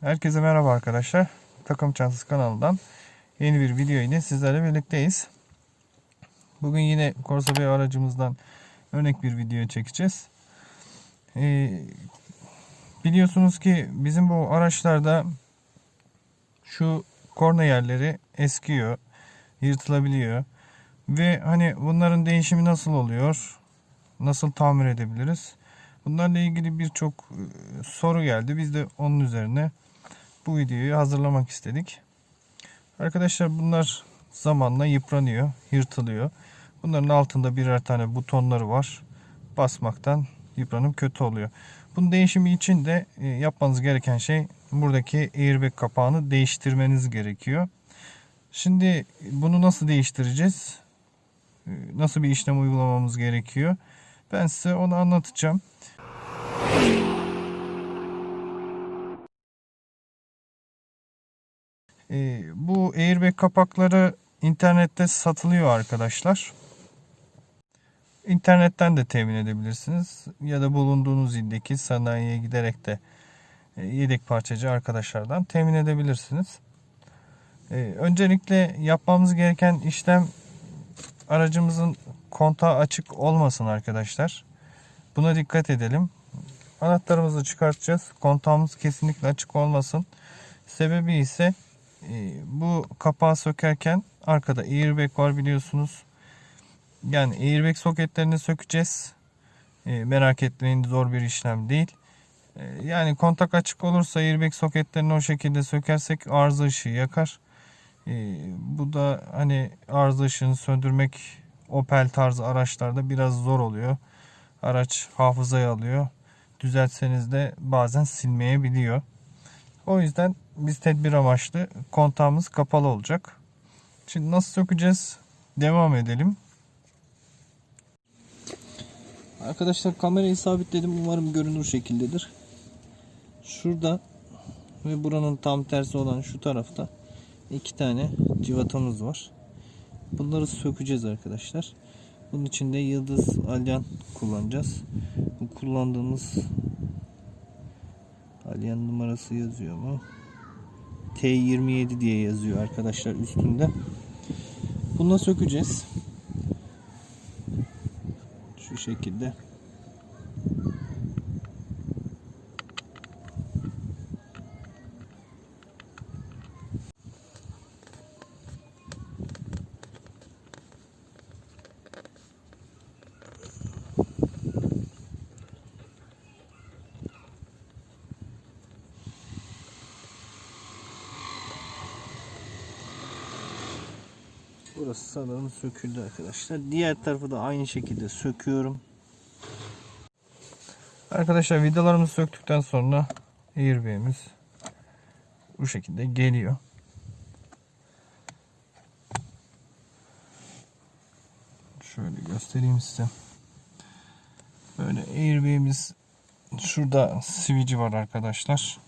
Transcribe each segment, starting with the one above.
Herkese merhaba arkadaşlar. Takım Çantası kanalından yeni bir video ile sizlerle birlikteyiz. Bugün yine Corsa Bay aracımızdan örnek bir video çekeceğiz. Ee, biliyorsunuz ki bizim bu araçlarda şu korna yerleri eskiyor, yırtılabiliyor. Ve hani bunların değişimi nasıl oluyor? Nasıl tamir edebiliriz? Bunlarla ilgili birçok e, soru geldi. Biz de onun üzerine bu videoyu hazırlamak istedik. Arkadaşlar bunlar zamanla yıpranıyor, yırtılıyor. Bunların altında birer tane butonları var. Basmaktan yıpranıp kötü oluyor. Bunun değişimi için de e, yapmanız gereken şey buradaki airbag kapağını değiştirmeniz gerekiyor. Şimdi bunu nasıl değiştireceğiz? E, Nasıl bir işlem uygulamamız gerekiyor? Ben size onu anlatacağım. Ee, bu airbag kapakları internette satılıyor arkadaşlar. İnternetten de temin edebilirsiniz ya da bulunduğunuz ildeki sanayiye giderek de e, yedek parçacı arkadaşlardan temin edebilirsiniz. Ee, öncelikle yapmamız gereken işlem aracımızın kontağı açık olmasın arkadaşlar. Buna dikkat edelim. Anahtarımızı çıkartacağız. Kontağımız kesinlikle açık olmasın. Sebebi ise e, bu kapağı sökerken arkada airbag var biliyorsunuz. Yani airbag soketlerini sökeceğiz. E, merak etmeyin zor bir işlem değil. E, yani kontak açık olursa airbag soketlerini o şekilde sökersek arıza ışığı yakar. Bu da hani arıza ışığını söndürmek Opel tarzı araçlarda biraz zor oluyor. Araç hafızaya alıyor. Düzeltseniz de bazen silmeyebiliyor. O yüzden biz tedbir amaçlı kontağımız kapalı olacak. Şimdi nasıl sökeceğiz? Devam edelim. Arkadaşlar kamerayı sabitledim. Umarım görünür şekildedir. Şurada ve buranın tam tersi olan şu tarafta iki tane civatamız var. Bunları sökeceğiz arkadaşlar. Bunun için de yıldız alyan kullanacağız. Bu kullandığımız alyan numarası yazıyor mu? T27 diye yazıyor arkadaşlar üstünde. Bunu sökeceğiz. Şu şekilde. Burası sanırım söküldü arkadaşlar. Diğer tarafı da aynı şekilde söküyorum. Arkadaşlar vidalarımızı söktükten sonra airbag'imiz bu şekilde geliyor. Şöyle göstereyim size. Böyle airbag'imiz şurada sivici var arkadaşlar.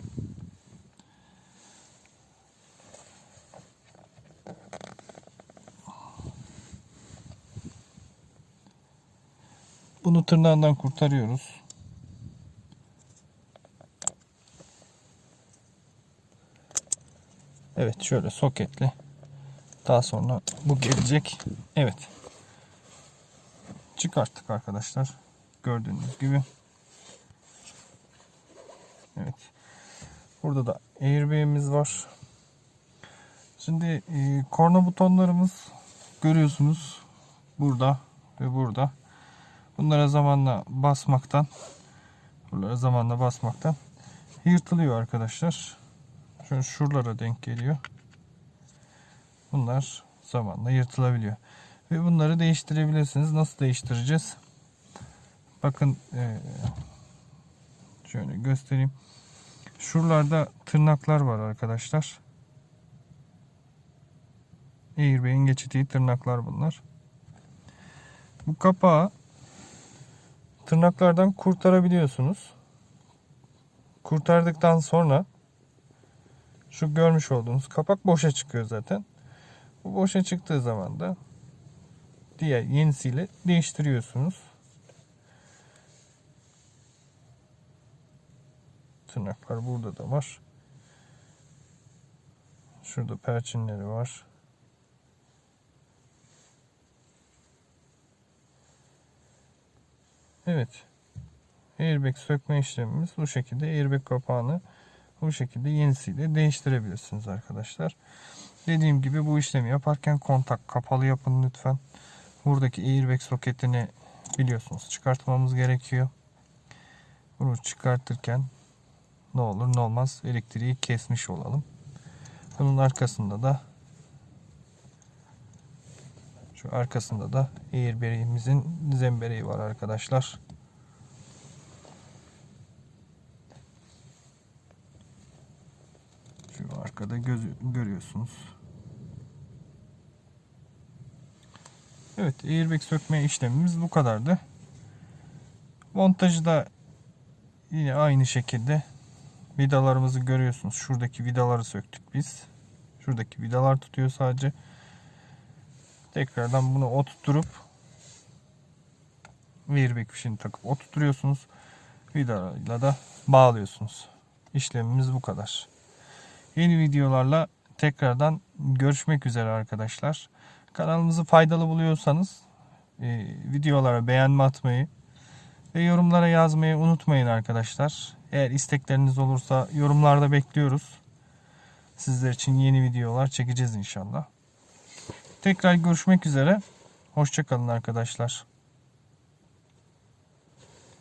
Bunu tırnağından kurtarıyoruz. Evet şöyle soketli. Daha sonra bu gelecek. Evet. Çıkarttık arkadaşlar. Gördüğünüz gibi. Evet. Burada da airbag'imiz var. Şimdi e, korna butonlarımız görüyorsunuz. Burada ve burada. Bunlara zamanla basmaktan bunlara zamanla basmaktan yırtılıyor arkadaşlar. Şöyle şuralara denk geliyor. Bunlar zamanla yırtılabiliyor. Ve bunları değiştirebilirsiniz. Nasıl değiştireceğiz? Bakın eee, şöyle göstereyim. Şuralarda tırnaklar var arkadaşlar. Airbag'in geçitiği tırnaklar bunlar. Bu kapağı tırnaklardan kurtarabiliyorsunuz. Kurtardıktan sonra şu görmüş olduğunuz kapak boşa çıkıyor zaten. Bu boşa çıktığı zaman da diğer yenisiyle değiştiriyorsunuz. Tırnaklar burada da var. Şurada perçinleri var. Evet. Airbag sökme işlemimiz bu şekilde. Airbag kapağını bu şekilde yenisiyle değiştirebilirsiniz arkadaşlar. Dediğim gibi bu işlemi yaparken kontak kapalı yapın lütfen. Buradaki airbag soketini biliyorsunuz çıkartmamız gerekiyor. Bunu çıkartırken ne olur ne olmaz elektriği kesmiş olalım. Bunun arkasında da şu arkasında da airbag'imizin zembereği var arkadaşlar. Şu arkada gözü, görüyorsunuz. Evet airbag sökme işlemimiz bu kadardı. Montajı da yine aynı şekilde vidalarımızı görüyorsunuz. Şuradaki vidaları söktük biz. Şuradaki vidalar tutuyor sadece. Tekrardan bunu oturtup airbag fişini takıp oturtuyorsunuz. Vidayla da bağlıyorsunuz. İşlemimiz bu kadar. Yeni videolarla tekrardan görüşmek üzere arkadaşlar. Kanalımızı faydalı buluyorsanız e, videolara beğenme atmayı ve yorumlara yazmayı unutmayın arkadaşlar. Eğer istekleriniz olursa yorumlarda bekliyoruz. Sizler için yeni videolar çekeceğiz inşallah. Tekrar görüşmek üzere. Hoşçakalın arkadaşlar.